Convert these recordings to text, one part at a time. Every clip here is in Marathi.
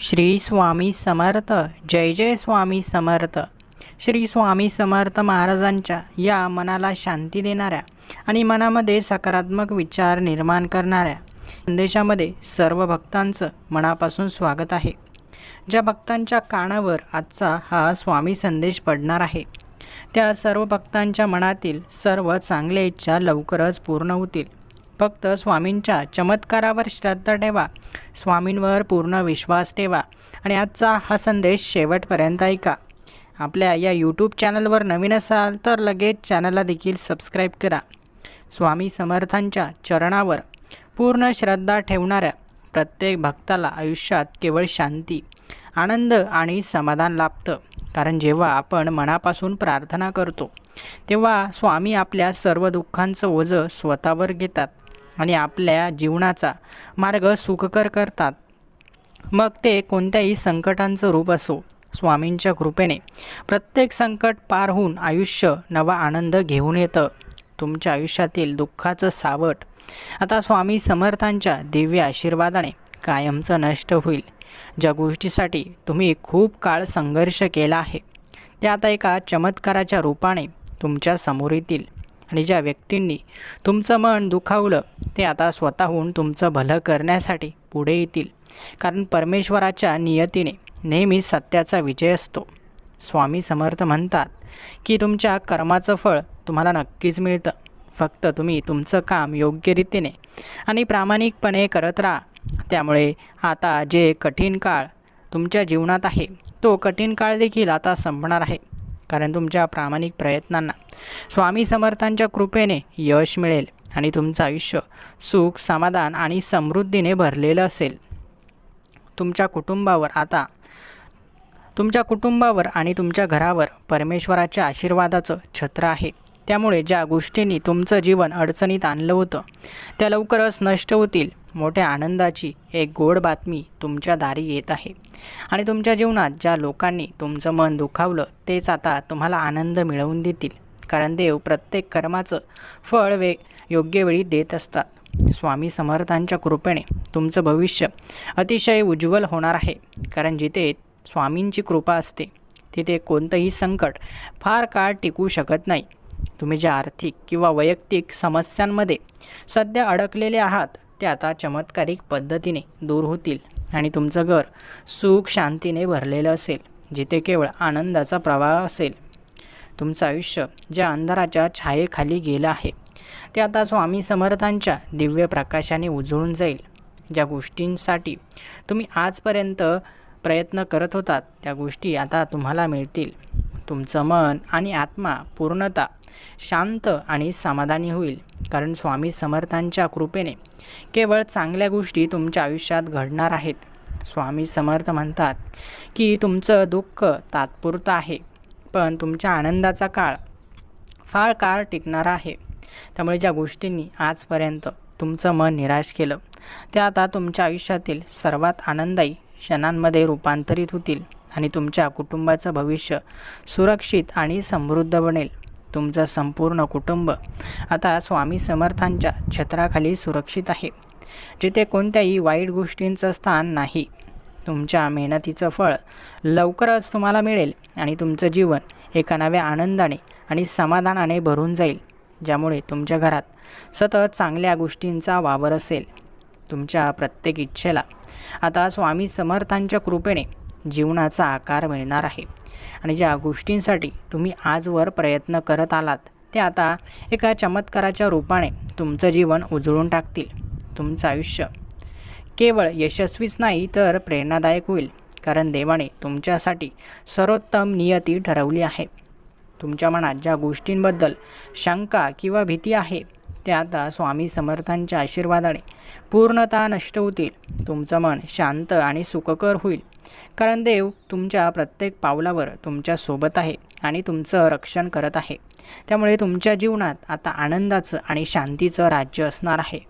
श्री स्वामी समर्थ. जय जय स्वामी समर्थ. श्री स्वामी समर्थ महाराजांच्या या मनाला शांती देणाऱ्या आणि मनामध्ये सकारात्मक विचार निर्माण करणाऱ्या संदेशामध्ये सर्व भक्तांचं मनापासून स्वागत आहे. ज्या भक्तांच्या कानावर आजचा हा स्वामी संदेश पडणार आहे त्या सर्व भक्तांच्या मनातील सर्व चांगल्या इच्छा लवकरच पूर्ण होतील. फक्त स्वामींच्या चमत्कारावर श्रद्धा ठेवा. स्वामींवर पूर्ण विश्वास ठेवा. आणि आजचा हा संदेश शेवटपर्यंत ऐका. आपल्या या यूट्यूब चॅनलवर नवीन असाल तर लगेच चॅनलला देखील सबस्क्राईब करा. स्वामी समर्थांच्या चरणावर पूर्ण श्रद्धा ठेवणाऱ्या प्रत्येक भक्ताला आयुष्यात केवळ शांती आनंद आणि समाधान लाभतं. कारण जेव्हा आपण मनापासून प्रार्थना करतो तेव्हा स्वामी आपल्या सर्व दुःखांचं ओझं स्वतःवर घेतात. आणि आपल्या जीवनाचा मार्ग सुखकर करतात. मग ते कोणत्याही संकटांचं रूप असो स्वामींच्या कृपेने प्रत्येक संकट पार होऊन आयुष्य नवा आनंद घेऊन येतं. तुमच्या आयुष्यातील दुःखाचं सावट. आता स्वामी समर्थांच्या दिव्य आशीर्वादाने कायमचं नष्ट होईल. ज्या गोष्टीसाठी तुम्ही खूप काळ संघर्ष केला आहे ते आता एका चमत्काराच्या रूपाने तुमच्यासमोर येतील. आणि ज्या व्यक्तींनी तुमचं मन दुखावलं ते आता स्वतःहून तुमचं भलं करण्यासाठी पुढे येतील. कारण परमेश्वराच्या नियतीने नेहमी सत्याचा विजय असतो. स्वामी समर्थ म्हणतात की तुमच्या कर्माचं फळ तुम्हाला नक्कीच मिळतं. फक्त तुम्ही तुमचं काम योग्य रीतीने आणि प्रामाणिकपणे करत राहा. त्यामुळे आता जे कठीण काळ तुमच्या जीवनात आहे तो कठीण काळ देखील आता संपणार आहे. कारण तुमच्या प्रामाणिक प्रयत्नांना स्वामी समर्थांच्या कृपेने यश मिळेल आणि तुमचं आयुष्य सुख समाधान आणि समृद्धीने भरलेलं असेल. तुमच्या कुटुंबावर आता तुमच्या कुटुंबावर आणि तुमच्या घरावर परमेश्वराच्या आशीर्वादाचं छत्र आहे. त्यामुळे ज्या गोष्टींनी तुमचं जीवन अडचणीत आणलं होतं त्या लवकरच नष्ट होतील. मोठ्या आनंदाची एक गोड बातमी तुमच्या दारी येत आहे. आणि तुमच्या जीवनात ज्या लोकांनी तुमचं मन दुखावलं तेच आता तुम्हाला आनंद मिळवून देतील. कारण देव प्रत्येक कर्माचं फळ वे योग्य वेळी देत असतात. स्वामी समर्थांच्या कृपेने तुमचं भविष्य अतिशय उज्ज्वल होणार आहे. कारण जिथे स्वामींची कृपा असते तिथे कोणतंही संकट फार काळ टिकू शकत नाही. तुम्ही ज्या आर्थिक किंवा वैयक्तिक समस्यांमध्ये सध्या अडकलेले आहात ते आता चमत्कारिक पद्धतीने दूर होतील आणि तुमचं घर सुख शांतीने भरलेलं असेल जिथे केवळ आनंदाचा प्रवाह असेल. तुमचं आयुष्य ज्या अंधाराच्या छायेखाली गेलं आहे ते आता स्वामी समर्थांच्या दिव्य प्रकाशाने उजळून जाईल. ज्या गोष्टींसाठी तुम्ही आजपर्यंत प्रयत्न करत होतात त्या गोष्टी आता तुम्हाला मिळतील. तुमचं मन आणि आत्मा पूर्णता शांत आणि समाधानी होईल. कारण स्वामी समर्थांच्या कृपेने केवळ चांगल्या गोष्टी तुमच्या आयुष्यात घडणार आहेत. स्वामी समर्थ म्हणतात की तुमचं दुःख तात्पुरतं आहे पण तुमच्या आनंदाचा काळ फार काळ टिकणारा आहे. त्यामुळे ज्या गोष्टींनी आजपर्यंत तुमचं मन निराश केलं त्या आता तुमच्या आयुष्यातील सर्वात आनंदायी क्षणांमध्ये रूपांतरित होतील. आणि तुमच्या कुटुंबाचं भविष्य सुरक्षित आणि समृद्ध बनेल. तुमचं संपूर्ण कुटुंब आता स्वामी समर्थांच्या छत्राखाली सुरक्षित आहे. जिथे कोणत्याही वाईट गोष्टींचं स्थान नाही. तुमच्या मेहनतीचं फळ लवकरच तुम्हाला मिळेल आणि तुमचं जीवन एका नव्या आनंदाने आणि समाधानाने भरून जाईल ज्यामुळे तुमच्या घरात सतत चांगल्या गोष्टींचा वावर असेल. तुमच्या प्रत्येक इच्छेला आता स्वामी समर्थांच्या कृपेने जीवनाचा आकार मिळणार आहे. आणि ज्या गोष्टींसाठी तुम्ही आजवर प्रयत्न करत आलात ते आता एका चमत्काराच्या रूपाने तुमचं जीवन उजळून टाकतील. तुमचं आयुष्य केवळ यशस्वीच नाही तर प्रेरणादायक होईल कारण देवाने तुमच्यासाठी सर्वोत्तम नियती ठरवली आहे. तुमच्या मनात ज्या गोष्टींबद्दल शंका किंवा भीती आहे ते आता स्वामी समर्थांच्या आशीर्वादाने पूर्णतः नष्ट होतील. तुमचं मन शांत आणि सुखकर होईल. कारण देव तुमच्या प्रत्येक पावलावर तुमच्यासोबत आहे आणि तुमचं रक्षण करत आहे. त्यामुळे तुमच्या जीवनात आता आनंदाचं आणि शांतीचं राज्य असणार आहे.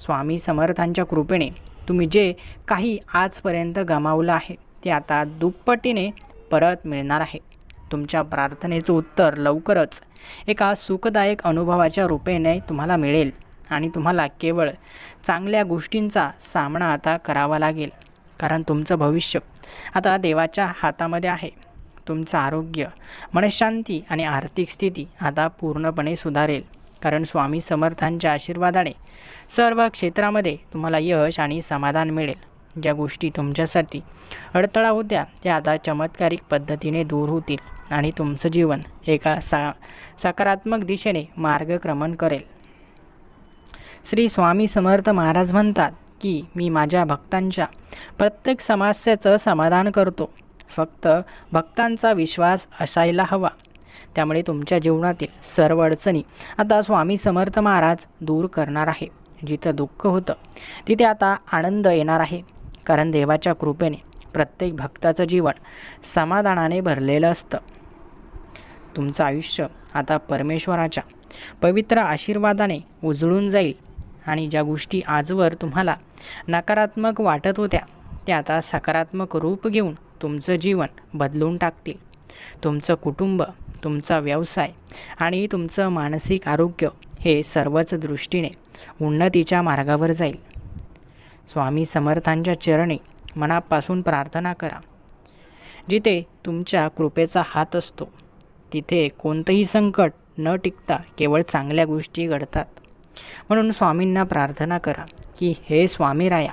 स्वामी समर्थांच्या कृपेने तुम्ही जे काही आजपर्यंत गमावलं आहे ते आता दुप्पटीने परत मिळणार आहे. तुमच्या प्रार्थनेचं उत्तर लवकरच एका सुखदायक अनुभवाच्या रूपेने तुम्हाला मिळेल आणि तुम्हाला केवळ चांगल्या गोष्टींचा सामना आता करावा लागेल. कारण तुमचं भविष्य आता देवाच्या हातामध्ये आहे. तुमचं आरोग्य मनशांती आणि आर्थिक स्थिती आता पूर्णपणे सुधारेल. कारण स्वामी समर्थांच्या आशीर्वादाने सर्व क्षेत्रामध्ये तुम्हाला यश आणि समाधान मिळेल. ज्या गोष्टी तुमच्यासाठी अडथळा होत्या त्या आता चमत्कारिक पद्धतीने दूर होतील. आणि तुमचं जीवन एका सा सकारात्मक दिशेने मार्गक्रमण करेल. श्री स्वामी समर्थ महाराज म्हणतात की मी माझ्या भक्तांच्या प्रत्येक समस्येचं समाधान करतो. फक्त भक्तांचा विश्वास असायला हवा. त्यामुळे तुमच्या जीवनातील सर्व अडचणी आता स्वामी समर्थ महाराज दूर करणार आहे. जिथं दुःख होतं तिथे आता आनंद येणार आहे. कारण देवाच्या कृपेने प्रत्येक भक्ताचं जीवन समाधानाने भरलेलं असतं. तुमचं आयुष्य आता परमेश्वराच्या पवित्र आशीर्वादाने उजळून जाईल. आणि ज्या गोष्टी आजवर तुम्हाला नकारात्मक वाटत होत्या त्या आता सकारात्मक रूप घेऊन तुमचं जीवन बदलून टाकतील. तुमचं कुटुंब तुमचा व्यवसाय आणि तुमचं मानसिक आरोग्य हे सर्वच दृष्टीने उन्नतीच्या मार्गावर जाईल. स्वामी समर्थांच्या चरणी मनापासून प्रार्थना करा जिथे तुमच्या कृपेचा हात असतो. तिथे कोणतंही संकट न टिकता केवळ चांगल्या गोष्टी घडतात. म्हणून स्वामींना प्रार्थना करा की हे स्वामी राया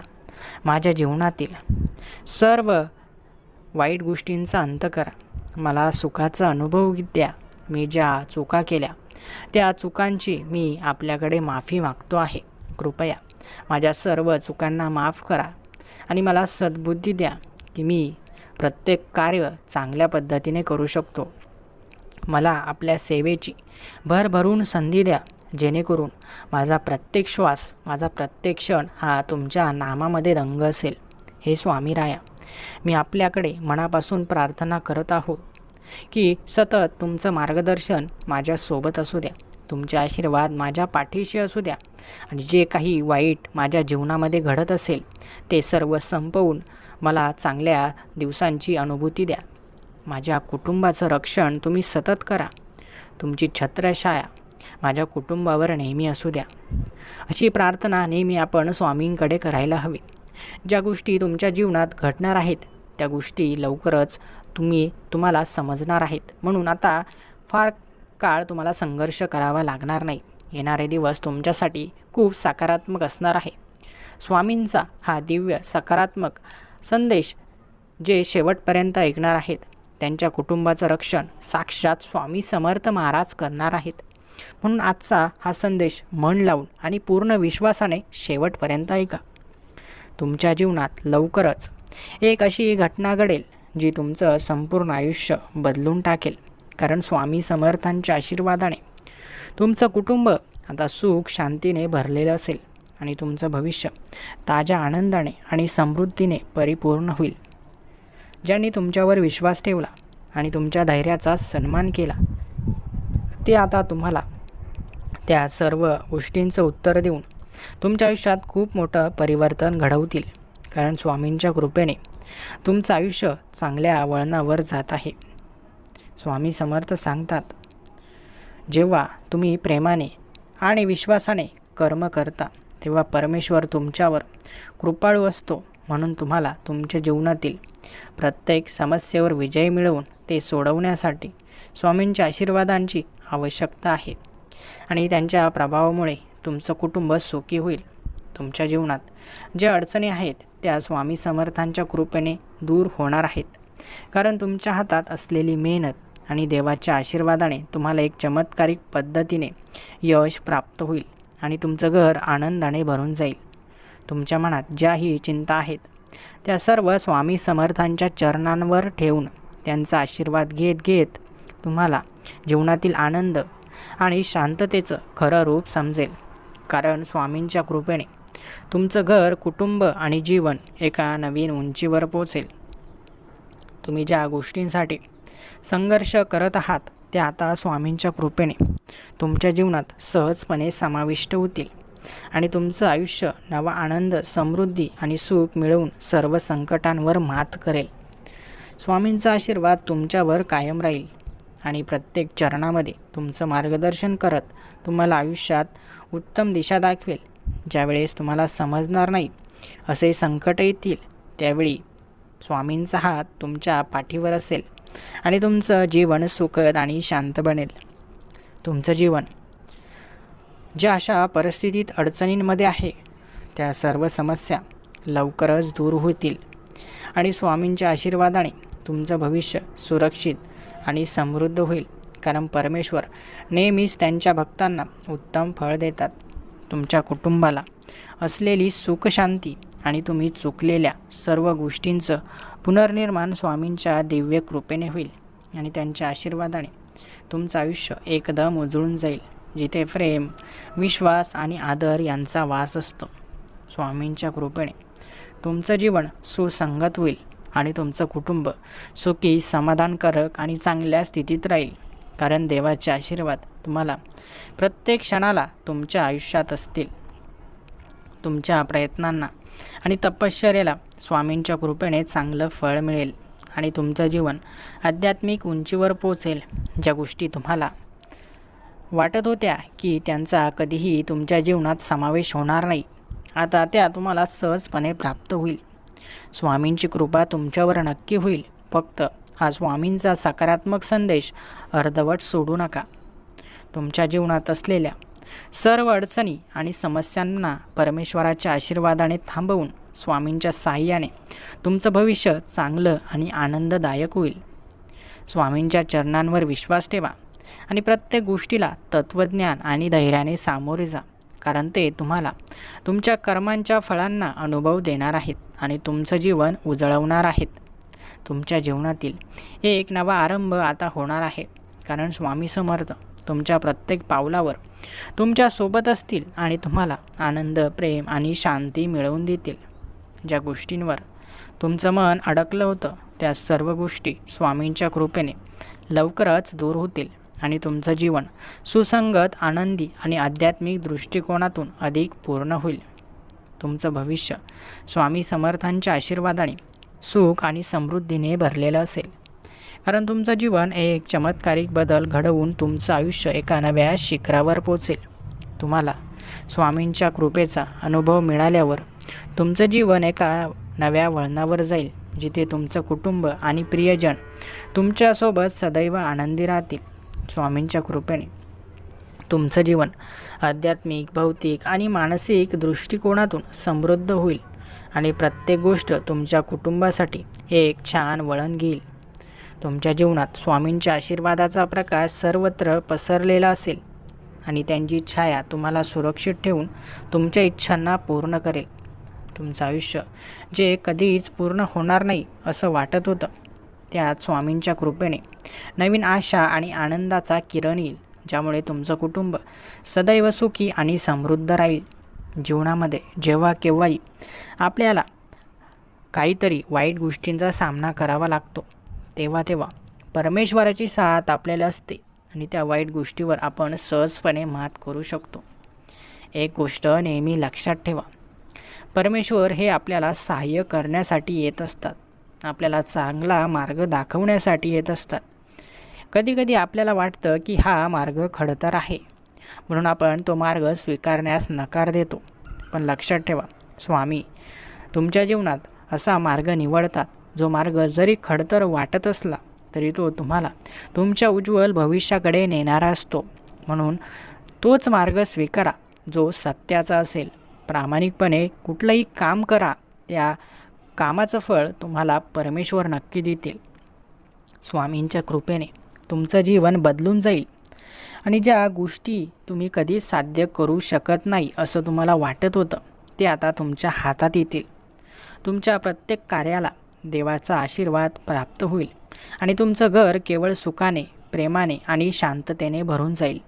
माझ्या जीवनातील सर्व वाईट गोष्टींचा अंत करा. मला सुखाचा अनुभव द्या. मी ज्या चुका केल्या त्या चुकांची मी आपल्याकडे माफी मागतो आहे. कृपया माझ्या सर्व चुकांना माफ करा आणि मला सद्बुद्धी द्या की मी प्रत्येक कार्य चांगल्या पद्धतीने करू शकतो. मला आपल्या सेवेची भरभरून संधी द्या जेणेकरून माझा प्रत्येक श्वास माझा प्रत्येक क्षण हा तुमच्या नामामध्ये रंग असेल. हे स्वामी राया मी आपल्याकडे मनापासून प्रार्थना करत आहो की सतत तुमचं मार्गदर्शन माझ्यासोबत असू द्या तुमचे आशीर्वाद माझ्या पाठीशी असू द्या आणि जे काही वाईट माझ्या जीवनामध्ये घडत असेल ते सर्व संपवून मला चांगल्या दिवसांची अनुभूती द्या. माझ्या कुटुंबाचं रक्षण तुम्ही सतत करा. तुमची छत्रछाया माझ्या कुटुंबावर नेहमी असू द्या. अशी प्रार्थना नेहमी आपण स्वामींकडे करायला हवी. ज्या गोष्टी तुमच्या जीवनात घडणार आहेत त्या गोष्टी लवकरच तुम्ही तुम्हाला समजणार आहेत. म्हणून आता फार काळ तुम्हाला संघर्ष करावा लागणार नाही. येणारे दिवस तुमच्यासाठी खूप सकारात्मक असणार आहे. स्वामींचा हा दिव्य सकारात्मक संदेश जे शेवटपर्यंत ऐकणार आहेत त्यांच्या कुटुंबाचं रक्षण साक्षात स्वामी समर्थ महाराज करणार आहेत. म्हणून आजचा हा संदेश मन लावून आणि पूर्ण विश्वासाने शेवटपर्यंत ऐका. तुमच्या जीवनात लवकरच एक अशी घटना घडेल जी तुमचं संपूर्ण आयुष्य बदलून टाकेल. कारण स्वामी समर्थांच्या आशीर्वादाने तुमचं कुटुंब आता सुख शांतीने भरलेलं असेल आणि तुमचं भविष्य ताज्या आनंदाने आणि समृद्धीने परिपूर्ण होईल. ज्यांनी तुमच्यावर विश्वास ठेवला आणि तुमच्या धैर्याचा सन्मान केला ते आता तुम्हाला त्या सर्व गोष्टींचं उत्तर देऊन तुमच्या आयुष्यात खूप मोठं परिवर्तन घडवतील. कारण स्वामींच्या कृपेने तुमचं आयुष्य चांगल्या वळणावर जात आहे. स्वामी समर्थ सांगतात जेव्हा तुम्ही प्रेमाने आणि विश्वासाने कर्म करता तेव्हा परमेश्वर तुमच्यावर कृपाळू असतो म्हणून तुम्हाला तुमच्या जीवनातील प्रत्येक समस्येवर विजय मिळवून ते सोडवण्यासाठी स्वामींच्या आशीर्वादांची आवश्यकता आहे. आणि त्यांच्या प्रभावामुळे तुमचं कुटुंब सुखी होईल. तुमच्या जीवनात ज्या अडचणी आहेत त्या स्वामी समर्थांच्या कृपेने दूर होणार आहेत. कारण तुमच्या हातात असलेली मेहनत आणि देवाच्या आशीर्वादाने तुम्हाला एक चमत्कारिक पद्धतीने यश प्राप्त होईल आणि तुमचं घर आनंदाने भरून जाईल. तुमच्या मनात ज्याही चिंता आहेत त्या सर्व स्वामी समर्थांच्या चरणांवर ठेवून त्यांचा आशीर्वाद घेत घेत तुम्हाला जीवनातील आनंद आणि शांततेचं खरं रूप समजेल. कारण स्वामींच्या कृपेने तुमचं घर कुटुंब आणि जीवन एका नवीन उंचीवर पोचेल. तुम्ही ज्या गोष्टींसाठी संघर्ष करत आहात त्या आता स्वामींच्या कृपेने तुमच्या जीवनात सहजपणे समाविष्ट होतील. आणि तुमचं आयुष्य नवा आनंद समृद्धी आणि सुख मिळवून सर्व संकटांवर मात करेल. स्वामींचा आशीर्वाद तुमच्यावर कायम राहील आणि प्रत्येक चरणामध्ये तुमचं मार्गदर्शन करत तुम्हाला आयुष्यात उत्तम दिशा दाखवेल. ज्यावेळेस तुम्हाला समजणार नाही असे संकट येतील त्यावेळी स्वामींचा हात तुमच्या पाठीवर असेल आणि तुमचं जीवन सुखद आणि शांत बनेल. तुमचं जीवन ज्या अशा परिस्थितीत अडचणींमध्ये आहे त्या सर्व समस्या लवकरच दूर होतील. आणि स्वामींच्या आशीर्वादाने तुमचं भविष्य सुरक्षित आणि समृद्ध होईल. कारण परमेश्वर नेहमीच त्यांच्या भक्तांना उत्तम फळ देतात. तुमच्या कुटुंबाला असलेली सुखशांती आणि तुम्ही चुकलेल्या सर्व गोष्टींचं पुनर्निर्माण स्वामींच्या दिव्य कृपेने होईल आणि त्यांच्या आशीर्वादाने तुमचं आयुष्य एकदम उजळून जाईल. जिथे प्रेम विश्वास आणि आदर यांचा वास असतो. स्वामींच्या कृपेने तुमचं जीवन सुसंगत होईल आणि तुमचं कुटुंब सुखी समाधानकारक आणि चांगल्या स्थितीत राहील. कारण देवाचे आशीर्वाद तुम्हाला प्रत्येक क्षणाला तुमच्या आयुष्यात असतील. तुमच्या प्रयत्नांना आणि तपश्चर्याला स्वामींच्या कृपेने चांगलं फळ मिळेल आणि तुमचं जीवन आध्यात्मिक उंचीवर पोचेल. ज्या गोष्टी तुम्हाला वाटत होत्या की त्यांचा कधीही तुमच्या जीवनात समावेश होणार नाही. आता त्या तुम्हाला सहजपणे प्राप्त होईल. स्वामींची कृपा तुमच्यावर नक्की होईल. फक्त हा स्वामींचा सकारात्मक संदेश अर्धवट सोडू नका. तुमच्या जीवनात असलेल्या सर्व अडचणी आणि समस्यांना परमेश्वराच्या आशीर्वादाने थांबवून स्वामींच्या साह्याने तुमचं भविष्य चांगलं आणि आनंददायक होईल. स्वामींच्या चरणांवर विश्वास ठेवा. आणि प्रत्येक गोष्टीला तत्त्वज्ञान आणि धैर्याने सामोरे जा कारण ते तुम्हाला तुमच्या कर्मांच्या फळांना अनुभव देणार आहेत आणि तुमचं जीवन उजळवणार आहेत. तुमच्या जीवनातील एक नवा आरंभ आता होणार आहे कारण स्वामी समर्थ तुमच्या प्रत्येक पावलावर तुमच्यासोबत असतील आणि तुम्हाला आनंद प्रेम आणि शांती मिळवून देतील. ज्या गोष्टींवर तुमचं मन अडकलं होतं त्या सर्व गोष्टी स्वामींच्या कृपेने लवकरच दूर होतील. आणि तुमचं जीवन. सुसंगत आनंदी आणि आध्यात्मिक दृष्टिकोनातून अधिक पूर्ण होईल. तुमचं भविष्य स्वामी समर्थांच्या आशीर्वादाने सुख आणि समृद्धीने भरलेलं असेल. कारण तुमचं जीवन एक चमत्कारिक बदल घडवून तुमचं आयुष्य एका नव्या शिखरावर पोचेल तुम्हाला स्वामींच्या कृपेचा अनुभव मिळाल्यावर तुमचं जीवन एका नव्या वळणावर जाईल जिथे तुमचं कुटुंब आणि प्रियजन तुमच्यासोबत सदैव आनंदी राहतील. स्वामींच्या कृपेने. तुमचं जीवन आध्यात्मिक भौतिक आणि मानसिक दृष्टिकोनातून समृद्ध होईल आणि प्रत्येक गोष्ट तुमच्या कुटुंबासाठी एक छान वळण घेईल. तुमच्या जीवनात स्वामींच्या आशीर्वादाचा प्रकाश सर्वत्र पसरलेला असेल आणि त्यांची छाया तुम्हाला सुरक्षित ठेवून तुमच्या इच्छांना पूर्ण करेल. तुमचं आयुष्य जे कधीच पूर्ण होणार नाही असं वाटत होतं. त्यात स्वामींच्या कृपेने. नवीन आशा आणि आनंदाचा किरण येईल ज्यामुळे तुमचं कुटुंब सदैव सुखी आणि समृद्ध राहील जीवनामध्ये. जेव्हा केव्हाही आपल्याला काहीतरी वाईट गोष्टींचा सामना करावा लागतो तेव्हा तेव्हा परमेश्वराची साथ आपल्याला असते आणि त्या वाईट गोष्टीवर आपण सहजपणे मात करू शकतो. एक गोष्ट नेहमी लक्षात ठेवा परमेश्वर हे आपल्याला सहाय्य करण्यासाठी येत असतात. आपल्याला चांगला मार्ग दाखवण्यासाठी येत असतात. कधीकधी आपल्याला वाटतं की हा मार्ग खडतर आहे. म्हणून आपण तो मार्ग स्वीकारण्यास नकार देतो. पण लक्षात ठेवा स्वामी तुमच्या जीवनात असा मार्ग निवडतात जो मार्ग जरी खडतर वाटत असला तरी तो तुम्हाला तुमच्या उज्ज्वल भविष्याकडे नेणारा असतो. म्हणून तोच मार्ग स्वीकारा जो सत्याचा असेल. प्रामाणिकपणे कुठलंही काम करा त्या कामाचं फळ तुम्हाला परमेश्वर नक्की देतील. स्वामींच्या कृपेने तुमचं जीवन बदलून जाईल आणि ज्या गोष्टी तुम्ही कधीच साध्य करू शकत नाही असं तुम्हाला वाटत होतं ते आता तुमच्या हातात येतील. तुमच्या प्रत्येक कार्याला देवाचा आशीर्वाद प्राप्त होईल आणि तुमचं घर केवळ सुखाने प्रेमाने आणि शांततेने भरून जाईल.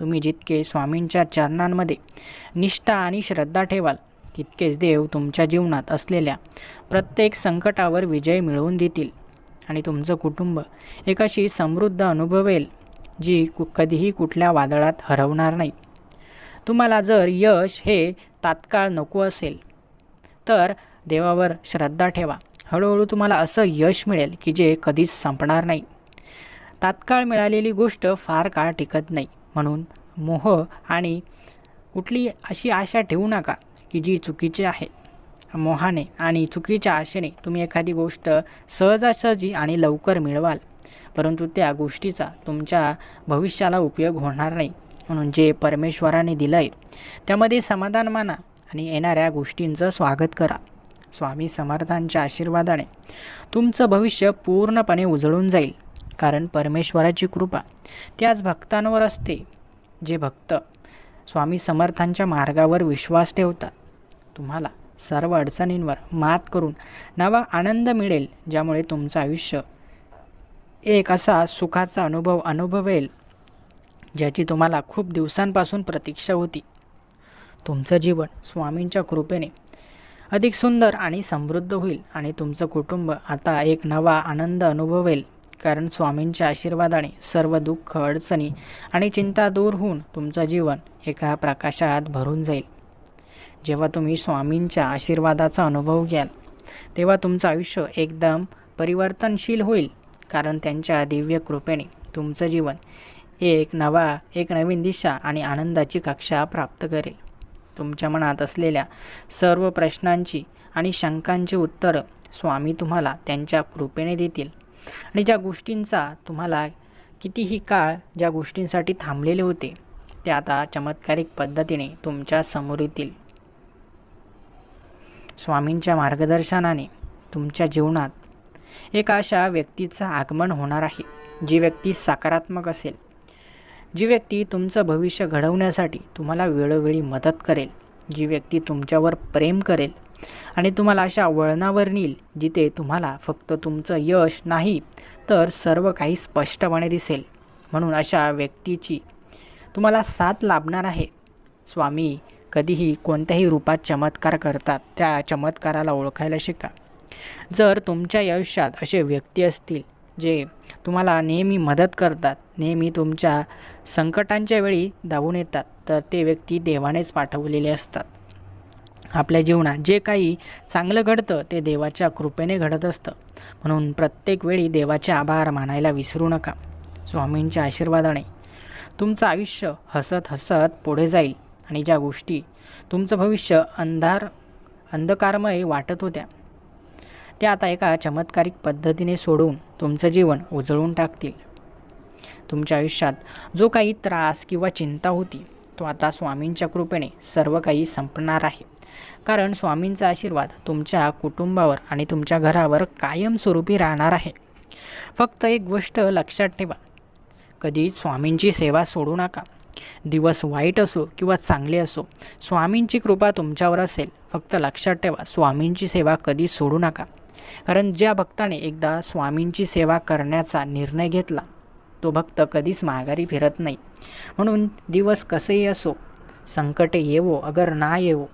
तुम्ही जितके स्वामींच्या चरणांमध्ये निष्ठा आणि श्रद्धा ठेवाल तितकेच देव तुमच्या जीवनात असलेल्या प्रत्येक संकटावर विजय मिळवून देतील. आणि तुमचं कुटुंब एक अशी समृद्ध अनुभवेल जी कु कधीही कुठल्या वादळात हरवणार नाही. तुम्हाला जर यश हे तात्काळ नको असेल तर देवावर श्रद्धा ठेवा. हळूहळू तुम्हाला असं यश मिळेल की जे कधीच संपणार नाही. तात्काळ मिळालेली गोष्ट फार काळ टिकत नाही. म्हणून मोह आणि कुठली अशी आशा ठेवू नका. की जी चुकीची आहे. मोहाने आणि चुकीच्या आशेने तुम्ही एखादी गोष्ट सहजासहजी आणि लवकर मिळवाल. परंतु त्या गोष्टीचा तुमच्या भविष्याला उपयोग होणार नाही. म्हणून जे परमेश्वराने दिलं आहे त्यामध्ये समाधान माना आणि येणाऱ्या गोष्टींचं स्वागत करा. स्वामी समर्थांच्या आशीर्वादाने तुमचं भविष्य पूर्णपणे उजळून जाईल. कारण परमेश्वराची कृपा त्याच भक्तांवर असते जे भक्त स्वामी समर्थांच्या मार्गावर विश्वास ठेवतात. तुम्हाला सर्व अडचणींवर मात करून नवा आनंद मिळेल ज्यामुळे तुमचं आयुष्य एक असा सुखाचा अनुभव अनुभवेल ज्याची तुम्हाला खूप दिवसांपासून प्रतीक्षा होती. तुमचं जीवन स्वामींच्या कृपेने अधिक सुंदर आणि समृद्ध होईल आणि तुमचं कुटुंब आता एक नवा आनंद अनुभवेल कारण स्वामींच्या आशीर्वादाने सर्व दुःख अडचणी आणि चिंता दूर होऊन तुमचं जीवन एका प्रकाशात भरून जाईल. जेव्हा तुम्ही स्वामींच्या आशीर्वादाचा अनुभव घ्याल तेव्हा तुमचं आयुष्य एकदम परिवर्तनशील होईल कारण त्यांच्या दिव्य कृपेने तुमचं जीवन एक नवा एक नवीन दिशा आणि आनंदाची कक्षा प्राप्त करेल. तुमच्या मनात असलेल्या सर्व प्रश्नांची आणि शंकांची उत्तरं स्वामी तुम्हाला त्यांच्या कृपेने देतील आणि ज्या गोष्टींचा तुम्हाला कितीही काळ ज्या गोष्टींसाठी थांबलेले होते ते आता चमत्कारिक पद्धतीने तुमच्यासमोर येतील. स्वामींच्या मार्गदर्शनाने तुमच्या जीवनात एक अशा व्यक्तीचं आगमन होणार आहे जी व्यक्ती सकारात्मक असेल जी व्यक्ती तुमचं भविष्य घडवण्यासाठी तुम्हाला वेळोवेळी मदत करेल जी व्यक्ती तुमच्यावर प्रेम करेल आणि तुम्हाला अशा वळणावर नेईल जिथे तुम्हाला फक्त तुमचं यश नाही तर सर्व काही स्पष्टपणे दिसेल. म्हणून अशा व्यक्तीची तुम्हाला साथ लाभणार आहे. स्वामी कधीही कोणत्याही रूपात चमत्कार करतात त्या चमत्काराला ओळखायला शिका. जर तुमच्या आयुष्यात असे व्यक्ती असतील जे तुम्हाला नेहमी मदत करतात नेहमी तुमच्या संकटांच्या वेळी धावून येतात तर ते व्यक्ती देवानेच पाठवलेले असतात. आपल्या जीवनात जे काही चांगलं घडतं ते देवाच्या कृपेने घडत असतं. म्हणून प्रत्येक वेळी देवाचे आभार मानायला विसरू नका. स्वामींच्या आशीर्वादाने तुमचं आयुष्य हसत हसत पुढे जाईल. आणि ज्या गोष्टी तुमचं भविष्य अंधार अंधकारमय वाटत होत्या त्या आता एका चमत्कारिक पद्धतीने सोडवून तुमचं जीवन उजळून टाकतील. तुमच्या आयुष्यात जो काही त्रास किंवा चिंता होती तो आता स्वामींच्या कृपेने सर्व काही संपणार आहे. कारण स्वामींचा आशीर्वाद तुमच्या कुटुंबावर आणि तुमच्या घरावर कायमस्वरूपी राहणार आहे. फक्त एक गोष्ट लक्षात ठेवा. कधी स्वामींची सेवा सोडू नका. दिवस वाईट असो किंवा चांगले असो स्वामींची कृपा तुमच्यावर असेल. फक्त लक्षात ठेवा स्वामींची सेवा कधी सोडू नका. कारण ज्या भक्ताने एकदा स्वामींची सेवा करण्याचा निर्णय घेतला तो भक्त कधीच माघारी फिरत नाही. म्हणून दिवस कसेही असो संकटे येवो अगर ना येवो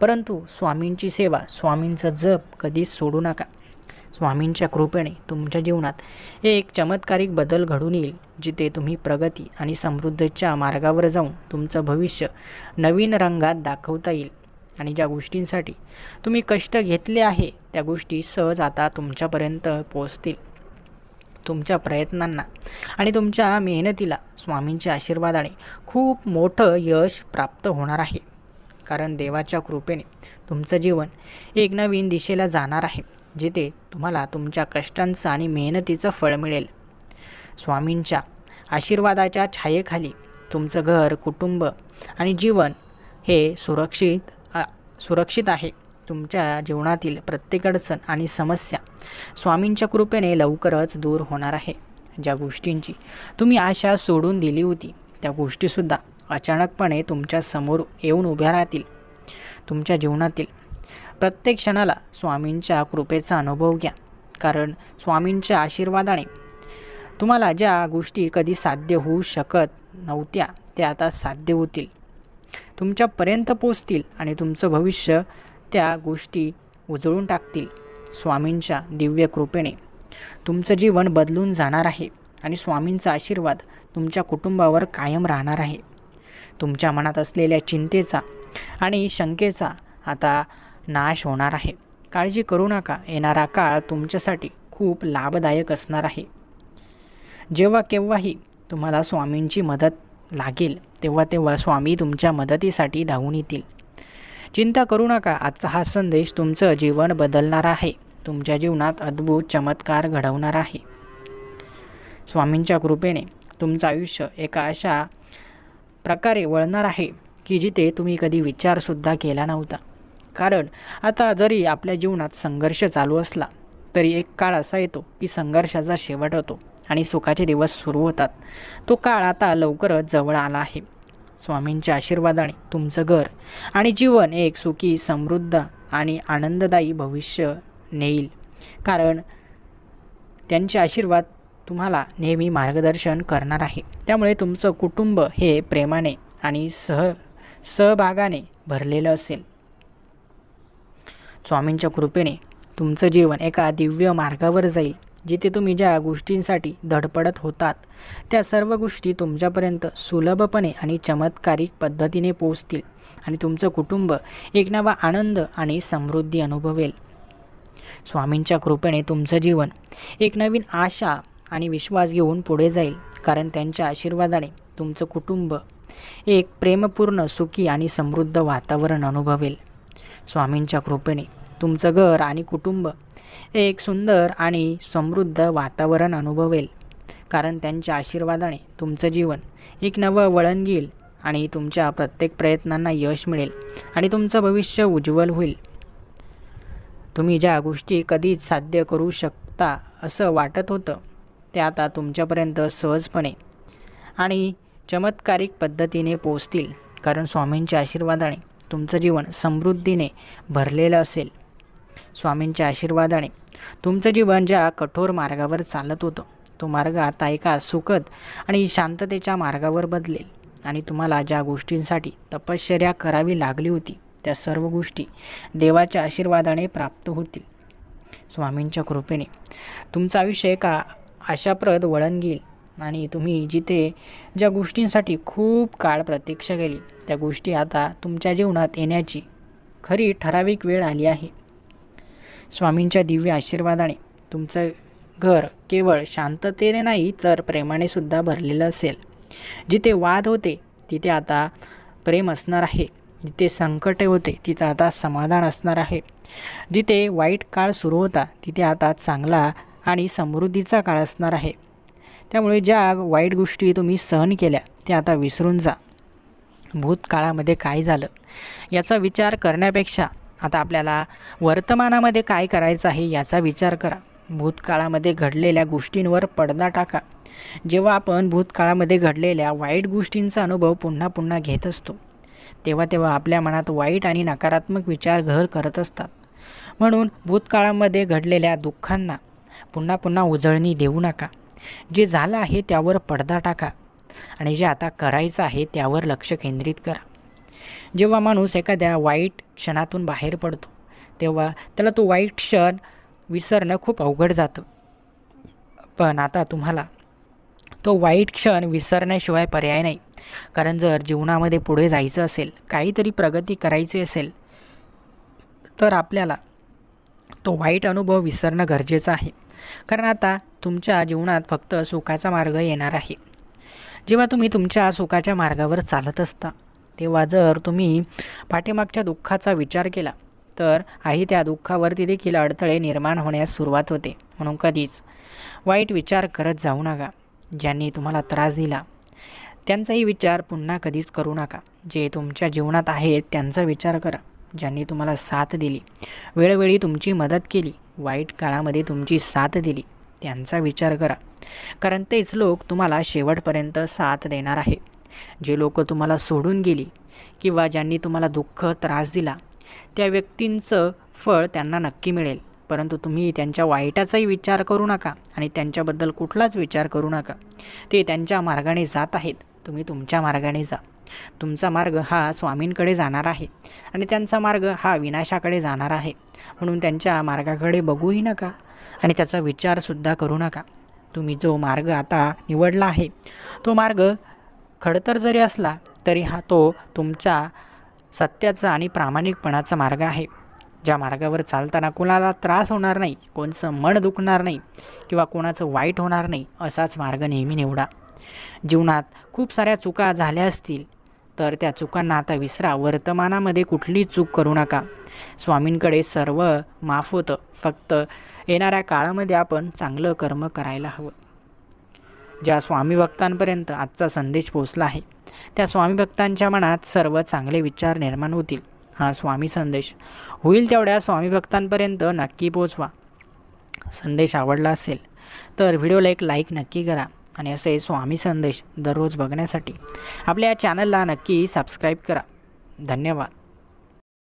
परंतु स्वामींची सेवा स्वामींचा जप कधीच सोडू नका. स्वामींच्या कृपेने तुमच्या जीवनात हे एक चमत्कारिक बदल घडून येईल जिथे तुम्ही प्रगती आणि समृद्धीच्या मार्गावर जाऊन तुमचं भविष्य नवीन रंगात दाखवता येईल. आणि ज्या गोष्टींसाठी तुम्ही कष्ट घेतले आहे त्या गोष्टी सहज आता तुमच्यापर्यंत पोहोचतील. तुमच्या प्रयत्नांना आणि तुमच्या मेहनतीला स्वामींच्या आशीर्वादाने खूप मोठं यश प्राप्त होणार आहे. कारण देवाच्या कृपेने तुमचं जीवन एक नवीन दिशेला जाणार आहे. जिथे तुम्हाला तुमच्या कष्टांचं आणि मेहनतीचं फळ मिळेल. स्वामींच्या आशीर्वादाच्या छायेखाली तुमचं घर कुटुंब आणि जीवन हे सुरक्षित सुरक्षित आहे. तुमच्या जीवनातील प्रत्येक अडचण आणि समस्या स्वामींच्या कृपेने लवकरच दूर होणार आहे. ज्या गोष्टींची तुम्ही आशा सोडून दिली होती त्या गोष्टीसुद्धा अचानकपणे तुमच्यासमोर येऊन उभ्या राहतील. तुमच्या जीवनातील प्रत्येक क्षणाला स्वामींच्या कृपेचा अनुभव घ्या. कारण स्वामींच्या आशीर्वादाने तुम्हाला ज्या गोष्टी कधी साध्य होऊ शकत नव्हत्या त्या आता साध्य होतील. तुमच्यापर्यंत पोचतील आणि तुमचं भविष्य त्या गोष्टी उजळून टाकतील. स्वामींच्या दिव्य कृपेने तुमचं जीवन बदलून जाणार आहे आणि स्वामींचा आशीर्वाद तुमच्या कुटुंबावर कायम राहणार आहे. तुमच्या मनात असलेल्या चिंतेचा आणि शंकेचा आता नाश होणार आहे. काळजी करू नका. येणारा काळ तुमच्यासाठी खूप लाभदायक असणार आहे. जेव्हा केव्हाही तुम्हाला स्वामींची मदत लागेल तेव्हा तेव्हा स्वामी तुमच्या मदतीसाठी धावून येतील. चिंता करू नका. आजचा हा संदेश तुमचं जीवन बदलणार आहे. तुमच्या जीवनात अद्भुत चमत्कार घडवणार आहे. स्वामींच्या कृपेने तुमचं आयुष्य एका अशा प्रकारे वळणार आहे की जिथे तुम्ही कधी विचारसुद्धा केला नव्हता. कारण आता जरी आपल्या जीवनात संघर्ष चालू असला तरी एक काळ असा येतो की संघर्षाचा शेवट होतो आणि सुखाचे दिवस सुरू होतात. तो काळ आता लवकरच जवळ आला आहे. स्वामींच्या आशीर्वादाने तुमचं घर आणि जीवन एक सुखी समृद्ध आणि आनंददायी भविष्य नेईल. कारण त्यांचे आशीर्वाद तुम्हाला नेहमी मार्गदर्शन करणार आहे. त्यामुळे तुमचं कुटुंब हे प्रेमाने आणि सह सहभागाने भरलेलं असेल. स्वामींच्या कृपेने तुमचं जीवन एका दिव्य मार्गावर जाईल जिथे तुम्ही ज्या गोष्टींसाठी धडपडत होतात त्या सर्व गोष्टी तुमच्यापर्यंत सुलभपणे आणि चमत्कारिक पद्धतीने पोचतील आणि तुमचं कुटुंब एक नवा आनंद आणि समृद्धी अनुभवेल. स्वामींच्या कृपेने तुमचं जीवन एक नवीन आशा आणि विश्वास घेऊन पुढे जाईल कारण त्यांच्या आशीर्वादाने तुमचं कुटुंब एक प्रेमपूर्ण सुखी आणि समृद्ध वातावरण अनुभवेल. स्वामींच्या कृपेने. तुमचं घर आणि कुटुंब एक सुंदर आणि समृद्ध वातावरण अनुभवेल. कारण त्यांच्या आशीर्वादाने तुमचं जीवन एक नवं वळण घेईल आणि तुमच्या प्रत्येक प्रयत्नांना यश मिळेल आणि तुमचं भविष्य उज्ज्वल होईल. तुम्ही ज्या गोष्टी कधीच साध्य करू शकता असं वाटत होतं ते आता तुमच्यापर्यंत सहजपणे आणि चमत्कारिक पद्धतीने पोचतील कारण स्वामींच्या आशीर्वादाने तुमचं जीवन समृद्धीने भरलेलं असेल. स्वामींच्या आशीर्वादाने तुमचं जीवन ज्या कठोर मार्गावर चालत होतं तो मार्ग आता एका सुखद आणि शांततेच्या मार्गावर बदलेल आणि तुम्हाला ज्या गोष्टींसाठी तपश्चर्या करावी लागली होती त्या सर्व गोष्टी देवाच्या आशीर्वादाने प्राप्त होतील. स्वामींच्या कृपेने तुमचं आयुष्य एका आशाप्रद वळण घेईल. आणि तुम्ही जिथे ज्या गोष्टींसाठी खूप काळ प्रतीक्षा केली त्या गोष्टी आता तुमच्या जीवनात येण्याची खरी ठराविक वेळ आली आहे. स्वामींच्या दिव्य आशीर्वादाने तुमचं घर केवळ शांततेने नाही तर प्रेमाने सुद्धा भरलेलं असेल. जिथे वाद होते तिथे आता प्रेम असणार आहे. जिथे संकटे होते तिथे आता समाधान असणार आहे. जिथे वाईट काळ सुरू होता तिथे आता चांगला आणि समृद्धीचा काळ असणार आहे. त्यामुळे ज्या वाईट गोष्टी तुम्ही सहन केल्या त्या आता विसरून जा. भूतकाळामध्ये काय झालं? याचा विचार करण्यापेक्षा आता आपल्याला वर्तमानामध्ये काय करायचं आहे याचा विचार करा. भूतकाळामध्ये घडलेल्या गोष्टींवर पडदा टाका. जेव्हा आपण भूतकाळामध्ये घडलेल्या वाईट गोष्टींचा अनुभव पुन्हा पुन्हा घेत असतो तेव्हा तेव्हा आपल्या मनात वाईट आणि नकारात्मक विचार घर करत असतात. म्हणून भूतकाळामध्ये घडलेल्या दुःखांना पुन्हा पुन्हा उजळणी देऊ नका. जे झालं आहे त्यावर पडदा टाका आणि जे आता करायचं आहे त्यावर लक्ष केंद्रित करा. जेव्हा माणूस एखाद्या वाईट क्षणातून बाहेर पडतो तेव्हा त्याला तो वाईट क्षण विसरणं खूप अवघड जातं. पण आता तुम्हाला तो वाईट क्षण विसरण्याशिवाय पर्याय नाही. कारण जर जीवनामध्ये पुढे जायचं असेल काहीतरी प्रगती करायची असेल तर आपल्याला तो वाईट अनुभव विसरणं गरजेचं आहे. कारण आता तुमच्या जीवनात फक्त सुखाचा मार्ग येणार आहे. जेव्हा तुम्ही तुमच्या सुखाच्या मार्गावर चालत असता तेव्हा जर तुम्ही पाठीमागच्या दुःखाचा विचार केला तर आई त्या दुःखावरती देखील अडथळे निर्माण होण्यास सुरुवात होते. म्हणून कधीच वाईट विचार करत जाऊ नका. ज्यांनी तुम्हाला त्रास दिला त्यांचाही विचार पुन्हा कधीच करू नका. जे तुमच्या जीवनात आहेत त्यांचा विचार करा. ज्यांनी तुम्हाला साथ दिली. वेळोवेळी तुमची मदत केली. वाईट काळामध्ये तुमची साथ दिली. त्यांचा विचार करा. कारण तेच लोक तुम्हाला शेवटपर्यंत साथ देणार आहे. जे लोक तुम्हाला सोडून गेली किंवा ज्यांनी तुम्हाला दुःख त्रास दिला त्या व्यक्तींचं फळ त्यांना नक्की मिळेल. परंतु तुम्ही त्यांच्या वाईटाचाही विचार करू नका आणि त्यांच्याबद्दल कुठलाच विचार करू नका. ते त्यांच्या मार्गाने जात आहेत. तुम्ही तुमच्या मार्गाने जा. तुमचा मार्ग हा स्वामींकडे जाणार आहे आणि त्यांचा मार्ग हा विनाशाकडे जाणार आहे. म्हणून त्यांच्या मार्गाकडे बघूही नका आणि त्याचा विचारसुद्धा करू नका. तुम्ही जो मार्ग आता निवडला आहे तो मार्ग खडतर जरी असला तरी हा तो तुमच्या सत्याचा आणि प्रामाणिकपणाचा मार्ग आहे. ज्या मार्गावर चालताना कोणाला त्रास होणार नाही कोणचं मन दुखणार नाही किंवा कोणाचं वाईट होणार नाही असाच मार्ग नेहमी निवडा. जीवनात खूप साऱ्या चुका झाल्या असतील तर त्या चुकांना आता विसरा. वर्तमानामध्ये कुठली चूक करू नका. स्वामींकडे सर्व माफ होतं. फक्त येणाऱ्या काळामध्ये आपण चांगलं कर्म करायला हवं. ज्या स्वामी भक्तांपर्यंत आजचा संदेश पोचला आहे त्या स्वामी भक्तांच्या मनात सर्व चांगले विचार निर्माण होतील. हा स्वामी संदेश. होईल तेवढ्या स्वामी भक्तांपर्यंत नक्की पोचवा संदेश आवडला असेल तर व्हिडिओला एक लाईक नक्की करा. आणि असे स्वामी संदेश दररोज बघण्यासाठी आपल्या या चॅनलला नक्की सबस्क्राईब करा. धन्यवाद.